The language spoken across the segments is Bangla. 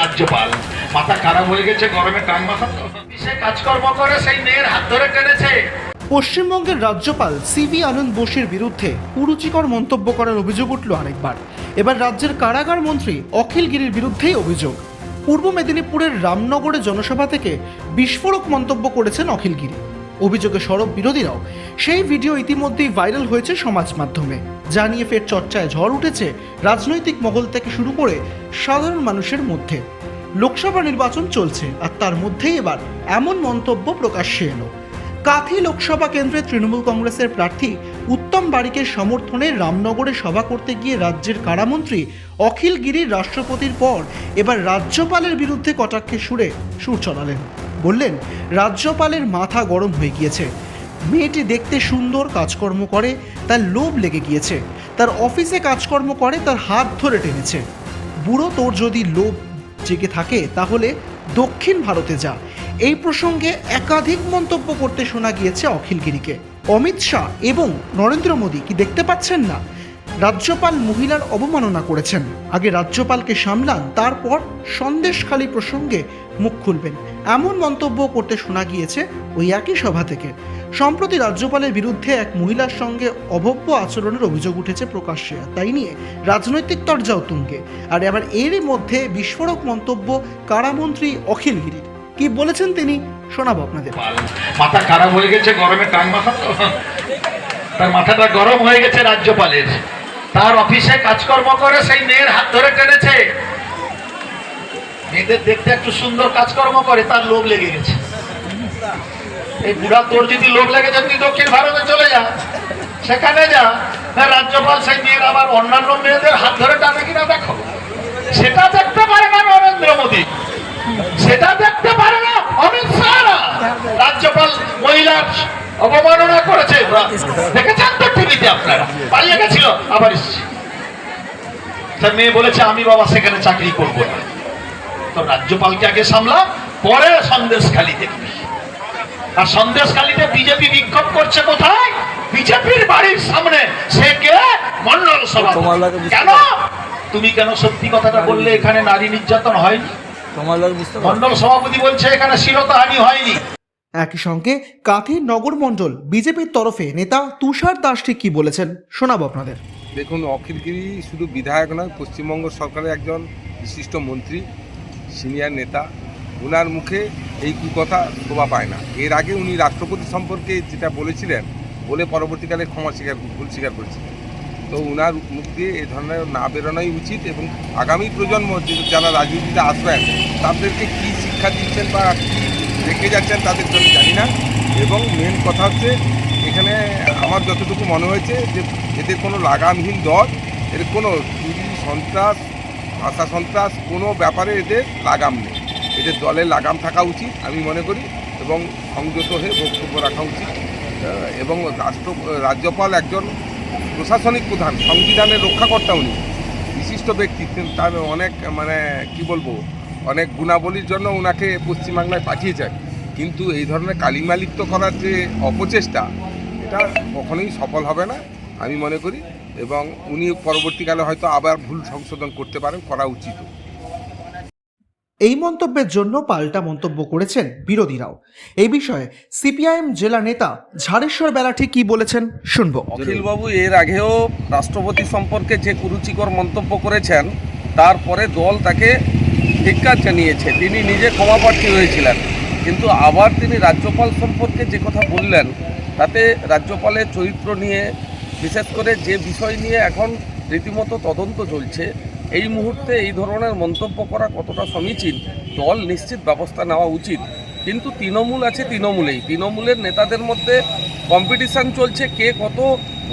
রাজ্যপাল। মাথা খারাপ হয়ে গেছে, গরমে টান মাথা। সে কাজকর্ম করে সেই মেয়ের হাত ধরে টেনেছে। পশ্চিমবঙ্গের রাজ্যপাল সিভি আনন্দ বোসের বিরুদ্ধে কুরুচিকর মন্তব্য করার অভিযোগ উঠল আরেকবার। এবার রাজ্যের কারাগার মন্ত্রী অখিল গিরির বিরুদ্ধেই অভিযোগ। পূর্ব মেদিনীপুরের রামনগরে জনসভা থেকে বিস্ফোরক মন্তব্য করেছেন অখিল গিরি। অভিযোগে সরব বিরোধীরাও। সেই ভিডিও ইতিমধ্যেই ভাইরাল হয়েছে সমাজ মাধ্যমে। যা নিয়ে ফের চর্চায় ঝড় উঠেছে রাজনৈতিক মহল থেকে শুরু করে সাধারণ মানুষের মধ্যে। লোকসভা নির্বাচন চলছে আর তার মধ্যেই এবার এমন মন্তব্য প্রকাশ্যে এলো। কাথি লোকসভা কেন্দ্রে তৃণমূল কংগ্রেসের প্রার্থী উত্তম বারিকের সমর্থনে রামনগরে সভা করতে গিয়ে রাজ্যের কারামন্ত্রী অখিল গিরির রাষ্ট্রপতির পর এবার রাজ্যপালের বিরুদ্ধে কটাক্ষে সুরে সুর চড়ালেন বললেন, রাজ্যপালের মাথা গরম হয়ে গিয়েছে। মেয়েটি দেখতে সুন্দর কাজকর্ম করে, তার লোভ লেগে গিয়েছে। তার অফিসে কাজকর্ম করে, তার হাত ধরে টেনেছে। বুড়ো তোর যদি লোভ জেগে থাকে, তাহলে দক্ষিণ ভারতে যা। এই প্রসঙ্গে একাধিক মন্তব্য করতে শোনা গিয়েছে অখিলগিরিকে অমিত শাহ এবং নরেন্দ্র মোদী কি দেখতে পাচ্ছেন না? রাজ্যপাল মহিলার অবমাননা করেছেন। আগে রাজ্যপালকে সামলান, তারপর সন্দেশখালী প্রসঙ্গে মুখ খুলবেন। এমন মন্তব্য করতে শোনা গিয়েছে ওই একই সভা থেকে। সম্প্রতি রাজ্যপালের বিরুদ্ধে এক মহিলার সঙ্গে অভব্য আচরণের অভিযোগ উঠেছে প্রকাশ্যে, তাই নিয়ে রাজনৈতিক তরজাও তুঙ্গে। আর এবার এরই মধ্যে বিস্ফোরক মন্তব্য কারামন্ত্রী অখিল গিরির। কি বলেছেন তিনি, শোনাবো আপনাদের। মাথা খারাপ হয়ে গেছে, গরমে টান মাথা তার মাথাটা গরম হয়ে গেছে রাজ্যপালের। তার অফিসে কাজকর্ম করে সেই মেয়ের হাত ধরে টেনেছে। মেয়েদের দেখতে একটু সুন্দর কাজকর্ম করে, তার লোভ লেগে গেছে। এই বুড়া তোর যদি লোভ লেগে যায়, তুই দক্ষিণ ভারতে চলে যা। সেখানে যা। রাজ্যপাল সেই মেয়ের আবার অন্যান্য মেয়েদের হাত ধরে টানে কিনা দেখো। সেটা দেখতে পারে না নরেন্দ্র মোদী। সেটা দেখতে পারে না অমিত শাহ। রাজ্যপাল মহিলার অবমাননা করেছে দেখেছেন তো টিভিতে আপনারা? পালিয়ে গেছিল আবার মেয়ে বলেছে আমি বাবা সেখানে চাকরি করব না। তো রাজ্যপালকে আগে সামলা পরে সন্দেশ খালি দেখবি। আর সন্দেশ খালিতে বিজেপি বিক্ষোভ করছে কোথায়? বিজেপির বাড়ির সামনে। সে কে? মন্ডল সভাপতি। কেন? তুমি কেন সত্যি কথাটা বললে? এখানে নারী নির্যাতন হয়নি? বুঝতে মন্ডল সভাপতি বলছে এখানে শিরতাহানি হয়নি। একই সঙ্গে কাথির নগর মণ্ডল বিজেপির তরফে নেতা তুষার দাস ঠিক কি বলেছেন শোনাবো আপনাদের। দেখুন অখিলগিরি শুধু বিধায়ক নয় পশ্চিমবঙ্গ সরকারের একজন বিশিষ্ট মন্ত্রী সিনিয়র নেতা ওনার মুখে এই কুকথা শোভা পায় না। এর আগে উনি রাষ্ট্রপতি সম্পর্কে যেটা বলেছিলেন বলে পরবর্তীকালে ক্ষমা স্বীকার ভুল স্বীকার করেছিলেন। তো ওনার মুখ দিয়ে এ ধরনের না বেরোনোই উচিত এবং আগামী প্রজন্ম যারা রাজনীতিতে আসবেন, তাদেরকে কী শিক্ষা দিচ্ছেন বা কী রেখে যাচ্ছেন তাদের জন্য জানি না। এবং মেন কথা হচ্ছে, এখানে আমার যতটুকু মনে হয়েছে যে এদের কোনো লাগামহীন দল, এর কোনো চুরি, সন্ত্রাস, ভাষা সন্ত্রাস কোনো ব্যাপারে এদের লাগাম নেই। এদের দলের লাগাম থাকা উচিত আমি মনে করি এবং সংযত হয়ে বক্তব্য রাখা উচিত। এবং রাষ্ট্র, রাজ্যপাল একজন প্রশাসনিক প্রধান, সংবিধানের রক্ষাকর্তা উনি। বিশিষ্ট ব্যক্তি তার অনেক মানে কি বলব, অনেক গুণাবলীর জন্য ওনাকে পশ্চিমবাংলায় যায় কিন্তু এই ধরনের কালিমালিপ্ত করার যে অপচেষ্টা, এটা কখনোই সফল হবে না, আমি মনে করি। এবং উনি পরবর্তীকালে হয়তো আবার ভুল সংশোধন করতে পারেন, করা উচিত। এই মন্তব্যের জন্য পাল্টা মন্তব্য করেছেন বিরোধীরাও। এই বিষয়ে সিপিআইএম জেলা নেতা ঝাড়েশ্বর বেলাঠি কি বলেছেন শুনব। অখিলবাবু, এর আগেও রাষ্ট্রপতি সম্পর্কে যে কুরুচিকর মন্তব্য করেছেন, তারপরে দল তাকে ধিক্কার জানিয়েছে। তিনি নিজে ক্ষমাপ্রার্থী হয়েছিলেন, কিন্তু আবার তিনি রাজ্যপাল সম্পর্কে যে কথা বললেন, তাতে রাজ্যপালের চরিত্র নিয়ে, বিশেষ করে যে বিষয় নিয়ে এখন রীতিমতো তদন্ত চলছে এই মুহূর্তে এই ধরনের মন্তব্য করা কতটা সমীচীন, দল নিশ্চিত ব্যবস্থা নেওয়া উচিত। কিন্তু তৃণমূল আছে তৃণমূলেই। তৃণমূলের নেতাদের মধ্যে কম্পিটিশান চলছে, কে কত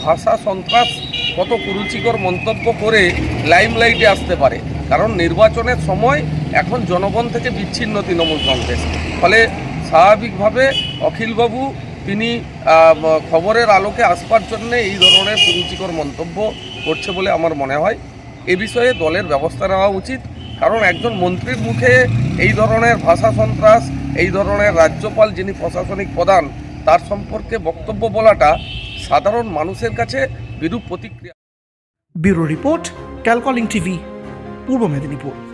ভাষা সন্ত্রাস, কত কুরুচিকর মন্তব্য করে লাইমলাইটে আসতে পারে। কারণ নির্বাচনের সময় এখন জনগণ থেকে বিচ্ছিন্ন তৃণমূল কংগ্রেস। ফলে স্বাভাবিকভাবে অখিলবাবু তিনি খবরের আলোকে আসবার জন্যে এই ধরনের কুরুচিকর মন্তব্য করছে বলে আমার মনে হয়। এ বিষয়ে দলের ব্যবস্থা নেওয়া উচিত। কারণ একজন মন্ত্রীর মুখে এই ধরনের ভাষা সন্ত্রাস, এই ধরনের রাজ্যপাল যিনি প্রশাসনিক প্রধান, তার সম্পর্কে বক্তব্য বলাটা সাধারণ মানুষের কাছে বিরূপ প্রতিক্রিয়া। ব্যুরো রিপোর্ট, ক্যালকলিং টিভি, পূর্ব মেদিনীপুর।